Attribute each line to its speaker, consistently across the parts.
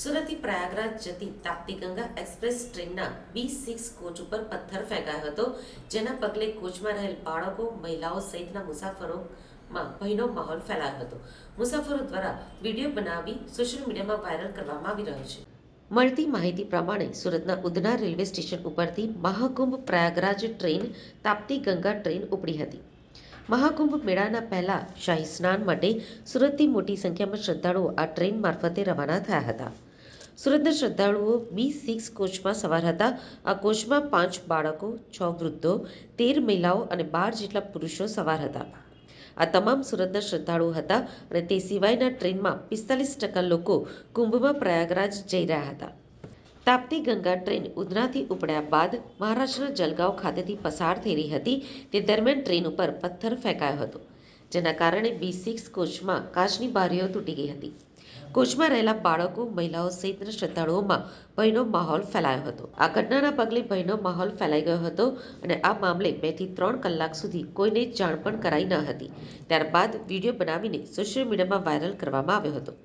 Speaker 1: સુરતથી પ્રયાગરાજ જતી તાપ્તી ગંગા એક્સપ્રેસ ટ્રેનના બી સિક્સ કોચ ઉપર પથ્થર ફેંકાયો હતો, જેના પગલે કોચમાં રહેલ બાળકો, મહિલાઓ સહિતના મુસાફરોમાં ભયનો માહોલ ફેલાયો હતો. મુસાફરો દ્વારા વીડિયો બનાવી સોશિયલ મીડિયામાં વાયરલ કરવામાં આવી રહ્યો છે. મળતી માહિતી પ્રમાણે સુરતના ઉધના રેલવે સ્ટેશન ઉપરથી મહાકુંભ પ્રયાગરાજ ટ્રેન તાપ્તી ગંગા ટ્રેન ઉપડી હતી. મહાકુંભ મેળાના પહેલા શાહી સ્નાન માટે સુરતથી મોટી સંખ્યામાં શ્રદ્ધાળુઓ આ ટ્રેન મારફતે રવાના થયા હતા. સુરતના શ્રદ્ધાળુઓ બી સિક્સ કોચમાં સવાર હતા. આ કોચમાં પાંચ બાળકો, છ વૃદ્ધો, તેર મહિલાઓ અને બાર જેટલા પુરુષો સવાર હતા. આ તમામ સુરતના શ્રદ્ધાળુઓ હતા અને તે સિવાયના ટ્રેનમાં પિસ્તાલીસ ટકા લોકો કુંભમાં પ્રયાગરાજ જઈ રહ્યા હતા. તાપ્તી ગંગા ટ્રેન ઉધનાથી ઉપડ્યા બાદ મહારાષ્ટ્રના જલગાંવ ખાતેથી પસાર થઈ રહી હતી. તે દરમિયાન ટ્રેન ઉપર પથ્થર ફેંકાયો હતો. જેના કારણે બી સિક્સ કોચમાં કાચની બારીઓ તૂટી ગઈ હતી. કોચમાં રહેલા બાળકો, મહિલાઓ સહિતના શ્રદ્ધાળુઓમાં ભયનો માહોલ ફેલાયો હતો. આ ઘટનાના પગલે ભયનો માહોલ ફેલાઈ ગયો હતો અને આ મામલે બેથી ત્રણ કલાક સુધી કોઈને જાણ પણ કરાઈ ન હતી. ત્યારબાદ વીડિયો બનાવીને સોશિયલ મીડિયામાં વાયરલ કરવામાં આવ્યો હતો.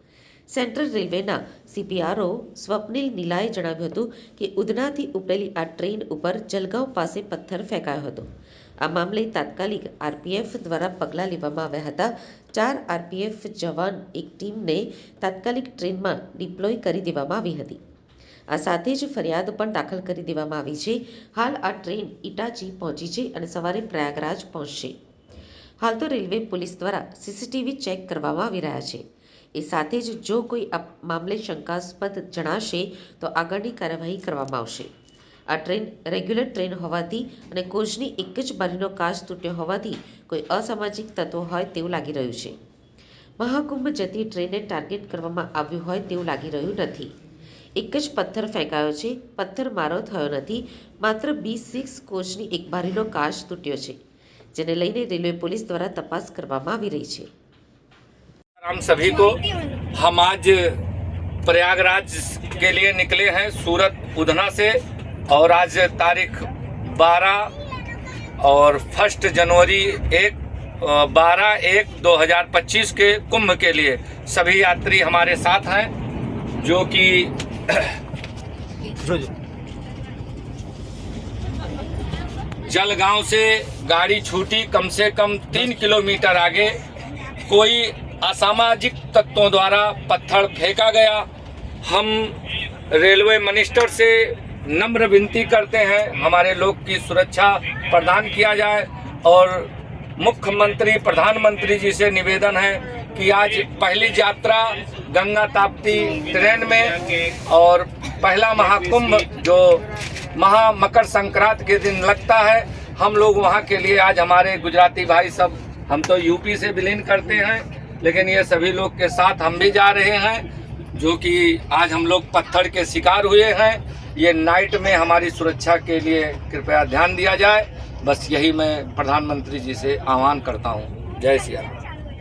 Speaker 1: સેન્ટ્રલ રેલવેના સીપીઆરઓ સ્વપ્નિલ નીલાએ જણાવ્યું હતું કે ઉધનાથી ઉપડેલી આ ટ્રેન ઉપર જલગાંવ પાસે પથ્થર ફેંકાયો હતો. આ મામલે તાત્કાલિક આરપીએફ દ્વારા પગલાં લેવામાં આવ્યા હતા. ચાર આરપીએફ જવાન એક ટીમને તાત્કાલિક ટ્રેનમાં ડિપ્લોય કરી દેવામાં આવી હતી. આ સાથે જ ફરિયાદ પણ દાખલ કરી દેવામાં આવી છે. હાલ આ ટ્રેન ઇટાચી પહોંચી છે અને સવારે પ્રયાગરાજ પહોંચશે. હાલ તો રેલવે પોલીસ દ્વારા સીસીટીવી ચેક કરવામાં આવી રહ્યા છે. એ સાથે જ જો કોઈ મામલે શંકાસ્પદ જણાશે તો આગળની કાર્યવાહી કરવામાં આવશે. આ ટ્રેન રેગ્યુલર ટ્રેન હોવાથી અને કોચની એક જ બારીનો કાચ તૂટ્યો હોવાથી કોઈ અસામાજિક તત્વો હોય તેવું લાગી રહ્યું છે મહાકુંભ જતી ટ્રેનને ટાર્ગેટ કરવામાં આવ્યું હોય તેવું લાગી રહ્યું નથી એક જ પથ્થર ફેંકાયો છે પથ્થર મારો થયો નથી માત્ર બી સિક્સ કોચની એક બારીનો કાચ તૂટ્યો છે જેને લઈને રેલવે પોલીસ દ્વારા તપાસ કરવામાં આવી રહી છે
Speaker 2: हम सभी को हम आज प्रयागराज के लिए निकले हैं सूरत उधना से और आज तारीख 12 और फ़र्स्ट जनवरी एक बारह एक 2025 के कुंभ के लिए सभी यात्री हमारे साथ हैं, जो कि जलगांव से गाड़ी छूटी कम से कम तीन किलोमीटर आगे कोई असामाजिक तत्वों द्वारा पत्थर फेंका गया। हम रेलवे मिनिस्टर से नम्र विनती करते हैं हमारे लोग की सुरक्षा प्रदान किया जाए और मुख्यमंत्री, प्रधानमंत्री जी से निवेदन है कि आज पहली यात्रा गंगा ताप्ती ट्रेन में और पहला महाकुंभ जो महा मकर संक्रांति के दिन लगता है, हम लोग वहाँ के लिए आज हमारे गुजराती भाई सब, हम तो यूपी से विलीन करते हैं, लेकिन ये सभी लोग के साथ हम भी जा रहे हैं, जो कि आज हम लोग पत्थर के शिकार हुए हैं। ये नाइट में हमारी सुरक्षा के लिए कृपया ध्यान दिया जाए बस यही मैं प्रधानमंत्री जी से आह्वान करता हूँ जय सिया राम